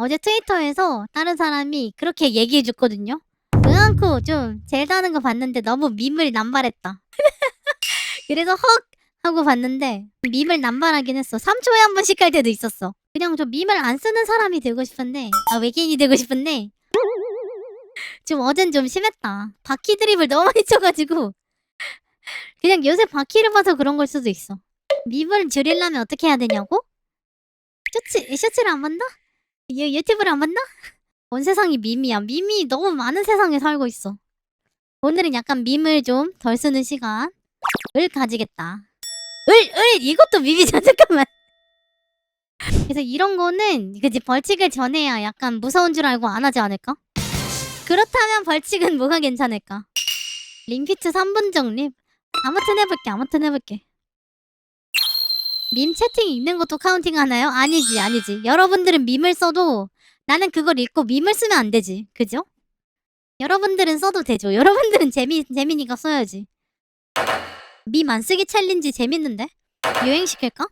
어제 트위터에서 다른 사람이 그렇게 얘기해 줬거든요. 응앙코 좀 젤다는 거 봤는데 너무 밈을 남발했다. 그래서 헉 하고 봤는데 밈을 남발하긴 했어. 3초에 한 번씩 할 때도 있었어. 그냥 좀 밈을 안 쓰는 사람이 되고 싶은데 아 외계인이 되고 싶은데 좀 어젠 좀 심했다. 바퀴 드립을 너무 많이 쳐가지고 그냥 요새 바퀴를 봐서 그런 걸 수도 있어. 밈을 줄이려면 어떻게 해야 되냐고? 쇼츠, 쇼츠를 안 봤나? 유, 유튜브를 안 봤나? 온 세상이 밈이야. 밈이 너무 많은 세상에 살고 있어. 오늘은 약간 밈을 좀 덜 쓰는 시간을 가지겠다. 을, 을! 이것도 밈이잖아. 잠깐만. 그래서 이런 거는 그지 벌칙을 전해야 약간 무서운 줄 알고 안 하지 않을까? 그렇다면 벌칙은 뭐가 괜찮을까? 링피트 3분 정립? 아무튼 해볼게, 아무튼 해볼게. 밈 채팅 읽는 것도 카운팅 하나요? 아니지, 아니지. 여러분들은 밈을 써도 나는 그걸 읽고 밈을 쓰면 안 되지. 그죠? 여러분들은 써도 되죠. 여러분들은 재미, 재미니까 써야지. 밈 안 쓰기 챌린지 재밌는데? 유행시킬까?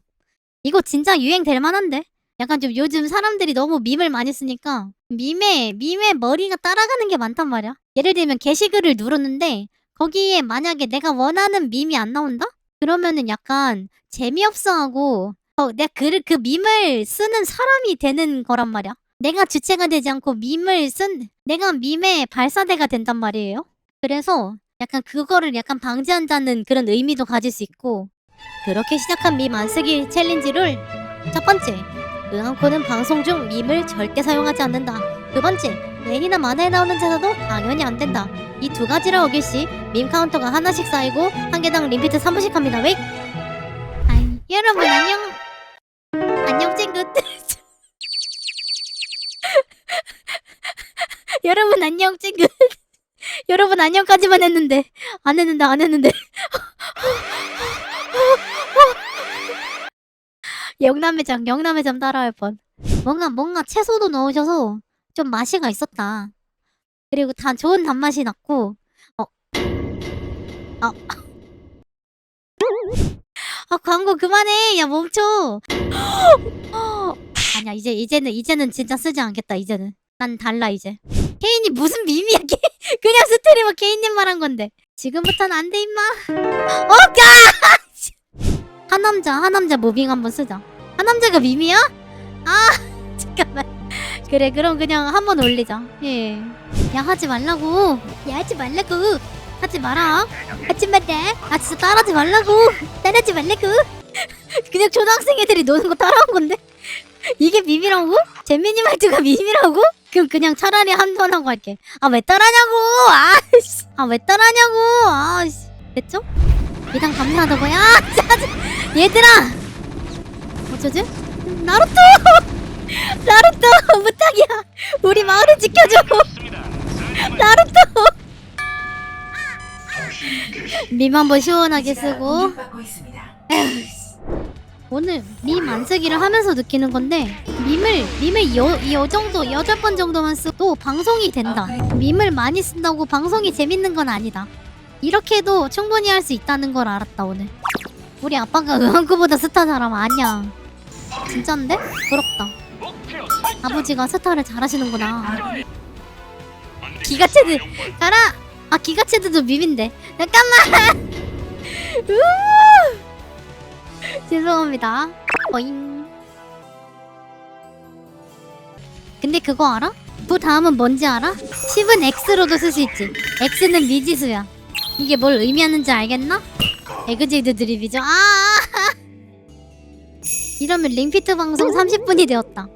이거 진짜 유행될 만한데? 약간 좀 요즘 사람들이 너무 밈을 많이 쓰니까 밈에, 밈에 머리가 따라가는 게 많단 말이야. 예를 들면 게시글을 누르는데 거기에 만약에 내가 원하는 밈이 안 나온다? 그러면은 약간 재미없어 하고 어, 내가 그, 그 밈을 쓰는 사람이 되는 거란 말이야. 내가 주체가 되지 않고 밈을 쓴 내가 밈의 발사대가 된단 말이에요. 그래서 약간 그거를 약간 방지한다는 그런 의미도 가질 수 있고 그렇게 시작한 밈 안 쓰기 챌린지 룰 첫 번째 응앙코는 방송 중 밈을 절대 사용하지 않는다. 두 번째 애니나 만화에 나오는 대사도 당연히 안 된다. 이 두 가지를 어길 시 밈 카운터가 하나씩 쌓이고 한 개당 리피트 3분씩 합니다. 왜? 아이, 여러분 안녕. 안녕 찡긋. 여러분 안녕 찡긋. 여러분 안녕까지만 했는데 안 했는데 안 했는데. 영남매장 영남매장 따라할 뻔. 뭔가 뭔가 채소도 넣으셔서 좀 맛이가 있었다. 그리고 다 좋은 단맛이 났고 어. 아. 아 광고 그만해. 야 멈춰. 아니야 이제 이제는 이제는 진짜 쓰지 않겠다 이제는. 난 달라 이제. 케인이 무슨 밈이야 케 그냥 스트리머 케인님 말한 건데. 지금부터는 안 돼 임마. 어 까! 하남자 하남자 무빙 한번 쓰자. 하남자가 밈이야? 아 잠깐만. 그래 그럼 그냥 한 번 올리자. 예. 야 하지 말라고. 야 하지 말라고. 하지 마라. 하지 말라. 아 진짜 따라하지 말라고. 따라하지 말라고. 그냥 초등학생 애들이 노는 거 따라한 건데. 이게 밈이라고? 재민이 말투가 밈이라고? 그럼 그냥 차라리 한 번 하고 할게. 아 왜 따라냐고. 아씨. 아왜 따라냐고. 아씨. 됐죠? 일단 감사하다고요. 아 짜증. 얘들아. 어쩌지? 나루토. 나루토 부탁이야. 우리 마을을 지켜줘. 나루토. 밈 한번 시원하게 쓰고. 오늘 밈 안 쓰기를 하면서 느끼는 건데 밈을 밈을 여, 여 정도 여덟 번 정도만 써도 방송이 된다. 밈을 많이 쓴다고 방송이 재밌는 건 아니다. 이렇게도 충분히 할 수 있다는 걸 알았다 오늘. 우리 아빠가 응원구보다 스타 사람 아니야. 진짠데? 부럽다. 아버지가 스타를 잘하시는구나. 기가체드 가라. 아 기가체드도 밈인데. 잠깐만. 우! 죄송합니다. 어잉. 근데 그거 알아? 그 다음은 뭔지 알아? 10은 X로도 쓸 수 있지. X는 미지수야. 이게 뭘 의미하는지 알겠나? 에그제이드 드립이죠. 아! 이러면 링피트 방송 30분이 되었다.